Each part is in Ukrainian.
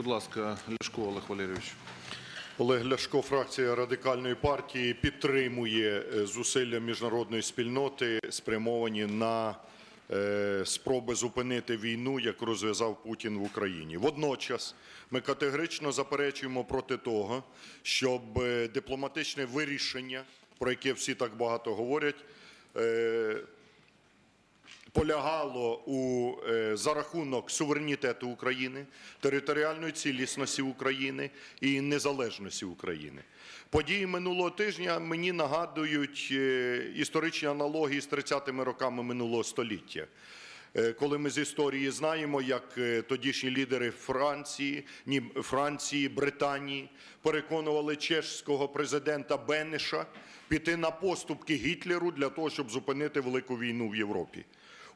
Будь ласка, Ляшко Олег Валерійович. Олег Ляшко, фракція радикальної партії, підтримує е, зусилля міжнародної спільноти, спрямовані на е, спроби зупинити війну, яку розв'язав Путін в Україні. Водночас ми категорично заперечуємо проти того, щоб е, дипломатичне вирішення, про яке всі так багато говорять, полягало у е, за рахунок суверенітету України, територіальної цілісності України і незалежності України. Події минулого тижня мені нагадують е, історичні аналогії з 30-ми роками минулого століття. Е, Коли ми з історії знаємо, як тодішні лідери Франції, Франції, Британії переконували чешського президента Бенеша піти на поступки Гітлеру для того, щоб зупинити велику війну в Європі.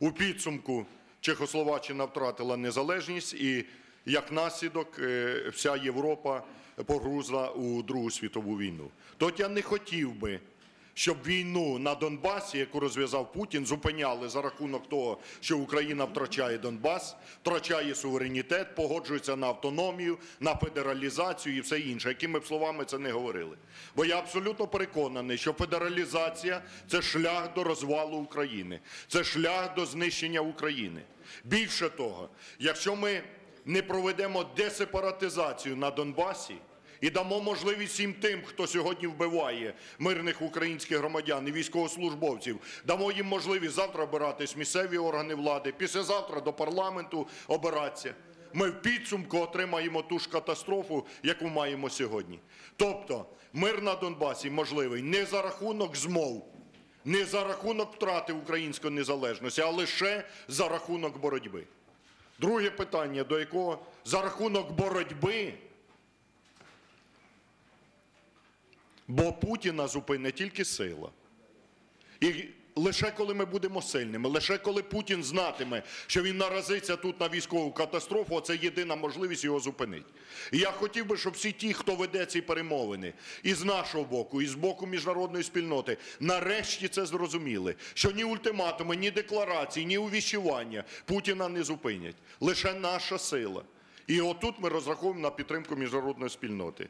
У підсумку Чехословаччина втратила незалежність і, як наслідок, е, вся Європа погрузла у Другу світову війну. Тобто я не хотів би, щоб війну на Донбасі, яку розв'язав Путін, зупиняли за рахунок того, що Україна втрачає Донбас, втрачає суверенітет, погоджується на автономію, на федералізацію і все інше. Якими б словами це не говорили. Бо я абсолютно переконаний, що федералізація це шлях до розвалу України, це шлях до знищення України. Більше того, якщо ми не проведемо десепаратизацію на Донбасі. І дамо можливість всім тим, хто сьогодні вбиває мирних українських громадян і військовослужбовців, дамо їм можливість завтра обиратись місцеві органи влади, післязавтра до парламенту обиратися. Ми в підсумку отримаємо ту ж катастрофу, яку маємо сьогодні. Тобто мир на Донбасі можливий не за рахунок змов, не за рахунок втрати української незалежності, а лише за рахунок боротьби. Друге питання, до якого за рахунок боротьби. Бо Путіна зупинить тільки сила. І лише коли ми будемо сильними, лише коли Путін знатиме, що він наразиться тут на військову катастрофу, це єдина можливість його зупинити. І я хотів би, щоб всі ті, хто веде ці перемовини, і з нашого боку, і з боку міжнародної спільноти, нарешті це зрозуміли, що ні ультиматуми, ні декларації, ні увіщування Путіна не зупинять. Лише наша сила. І отут ми розраховуємо на підтримку міжнародної спільноти.